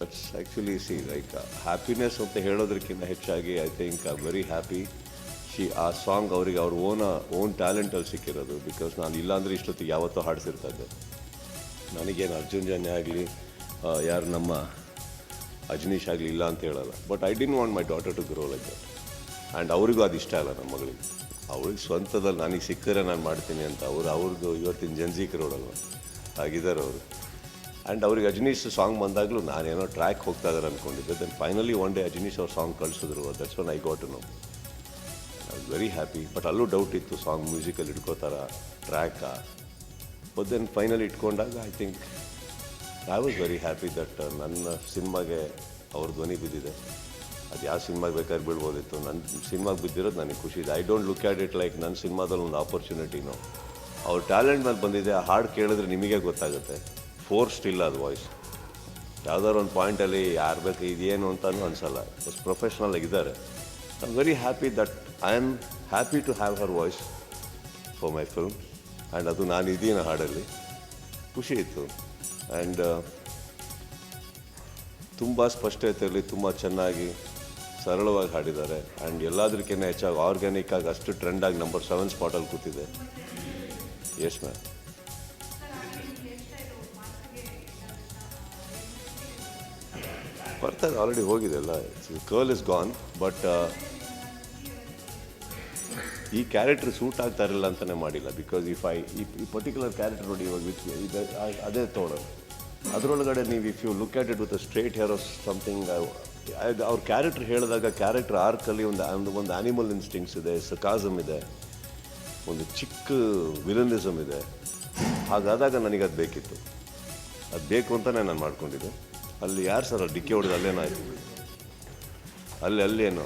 That's actually see like happiness ಅಂತ ಹೇಳೋದಕ್ಕಿಂತ ಹೆಚ್ಚಾಗಿ I think I very happy she ಆ ಸಾಂಗ್ ಅವರಿಗೆ ಅವ್ರ ಓನ ಓನ್ ಟ್ಯಾಲೆಂಟಲ್ಲಿ ಸಿಕ್ಕಿರೋದು ಬಿಕಾಸ್ ನಾನು ಇಲ್ಲಾಂದರೆ ಇಷ್ಟೊತ್ತಿಗೆ ಯಾವತ್ತೂ ಹಾಡ್ತಿರ್ತಾ ಇದ್ದೆ ನನಗೇನು ಅರ್ಜುನ್ ಜನ್ಯ ಆಗಲಿ ಯಾರು ನಮ್ಮ ಅಜನೀಶ್ ಆಗಲಿ ಇಲ್ಲ ಅಂತ ಹೇಳಲ್ಲ. But I didn't want my daughter to grow like that and ಅವ್ರಿಗೂ ಅದು ಇಷ್ಟ ಅಲ್ಲ ನಮ್ಮ ಮಗಳಿಗೆ. ಅವಳಿಗೆ ಸ್ವಂತದಲ್ಲಿ ನನಗೆ ಸಿಕ್ಕರೆ ನಾನು ಮಾಡ್ತೀನಿ ಅಂತ. ಅವರು ಅವ್ರದ್ದು ಇವತ್ತಿನ ಜನ್ಜಿಕ್ ರೋಡಲ್ವ ಆಗಿದ್ದಾರೆ ಅವರು. ಆ್ಯಂಡ್ ಅವ್ರಿಗೆ ಅಜನೀಶ್ ಸಾಂಗ್ ಬಂದಾಗಲೂ ನಾನೇನೋ ಟ್ರ್ಯಾಕ್ ಹೋಗ್ತಾ ಇದ್ದಾರೆ ಅಂದ್ಕೊಂಡಿದ್ದೆ then finally one day Ajaneesh ಅವ್ರ ಸಾಂಗ್ ಕಳಿಸಿದ್ರು. That's one I got no I very happy but ಅಲ್ಲೂ ಡೌಟ್ ಇತ್ತು ಸಾಂಗ್ ಮ್ಯೂಸಿಕಲ್ಲಿ ಇಟ್ಕೋತಾರ ಟ್ರ್ಯಾಕಾ ಬಟ್ ದೆನ್ ಫೈನಲಿ ಇಟ್ಕೊಂಡಾಗ I think I was very happy that ನನ್ನ ಸಿನಿಮಾಗೆ ಅವ್ರ ಧ್ವನಿ ಬಿದ್ದಿದೆ. ಅದು ಯಾವ ಸಿನಿಮಾಗೆ ಬೇಕಾದ್ರೆ ಬೀಳ್ಬೋದಿತ್ತು ನನ್ನ ಸಿನಿಮಾಗೆ ಬಿದ್ದಿರೋದು ನನಗೆ ಖುಷಿ ಇದೆ. I don't look at it like ನನ್ನ ಸಿನಿಮಾದಲ್ಲಿ ಒಂದು ಆಪರ್ಚುನಿಟಿನೋ ಅವ್ರ ಟ್ಯಾಲೆಂಟ್ ಮೇಲೆ ಬಂದಿದೆ. ಆ ಹಾಡು ಕೇಳಿದ್ರೆ ನಿಮಗೆ ಗೊತ್ತಾಗುತ್ತೆ. ಫೋರ್ಸ್ಡ್ ಇಲ್ಲ ಅದು ವಾಯ್ಸ್ ಯಾವ್ದಾದ್ರು ಒಂದು ಪಾಯಿಂಟಲ್ಲಿ ಯಾರು ಬೇಕು ಇದೇನು ಅಂತಲೂ ಅನಿಸಲ್ಲ. ಪ್ರೊಫೆಷ್ನಲ್ ಆಗಿದ್ದಾರೆ I am very happy that I am happy to have her voice for my film and ಅದು ನಾನು ಇದೀನ ಹಾಡಲ್ಲಿ. ಖುಷಿ ಇತ್ತು. ಆ್ಯಂಡ್ ತುಂಬ ಸ್ಪಷ್ಟತೆಯಲ್ಲಿ ತುಂಬ ಚೆನ್ನಾಗಿ ಸರಳವಾಗಿ ಹಾಡಿದ್ದಾರೆ. ಆ್ಯಂಡ್ ಎಲ್ಲದಕ್ಕಿಂತ ಹೆಚ್ಚಾಗಿ ಆರ್ಗ್ಯಾನಿಕ್ ಆಗಿ ಅಷ್ಟು ಟ್ರೆಂಡಾಗಿ ನಂಬರ್ ಸೆವೆನ್ ಸ್ಪಾಟಲ್ಲಿ ಕೂತಿದೆ. ಎಸ್ ಮ್ಯಾಮ್ ಬರ್ತಾರೆ ಆಲ್ರೆಡಿ ಹೋಗಿದೆ ಅಲ್ಲ. ಕರ್ಲ್ ಇಸ್ ಗಾನ್ ಬಟ್ ಈ ಕ್ಯಾರೆಕ್ಟರ್ ಸೂಟ್ ಆಗ್ತಾ ಇರಲಿಲ್ಲ ಅಂತಲೇ ಮಾಡಿಲ್ಲ. ಬಿಕಾಸ್ ಇಫ್ ಐ ಈ ಪರ್ಟಿಕ್ಯುಲರ್ ಕ್ಯಾರೆಕ್ಟರ್ ನೋಡಿ ಇವಾಗ ವಿತ್ ಅದೇ ತೊಗೊಳೋದು ಅದರೊಳಗಡೆ ನೀವು if you look at it with straight hair of something ಅವ್ರ ಕ್ಯಾರೆಕ್ಟರ್ ಹೇಳಿದಾಗ ಕ್ಯಾರೆಕ್ಟರ್ ಆರ್ಕಲ್ಲಿ ಒಂದು ಒಂದು ಒಂದು ಆ್ಯನಿಮಲ್ ಇನ್ಸ್ಟಿಂಕ್ಸ್ ಇದೆ ಸಕಾಸಮ್ ಇದೆ, ಒಂದು ಚಿಕ್ಕ ವಿಲನಿಸಮ್ ಇದೆ. ಹಾಗಾದಾಗ ನನಗೆ ಅದು ಬೇಕಿತ್ತು. ಅದು ಬೇಕು ಅಂತಲೇ ನಾನು ಮಾಡ್ಕೊಂಡಿದ್ದೆ. ಅಲ್ಲಿ ಯಾರು ಸರ್? ಡಿಕ್ಕಿ ಹೊಡೆದು ಅಲ್ಲೇನಾಯ್ತು ಅಲ್ಲಿ ಅಲ್ಲೇನು?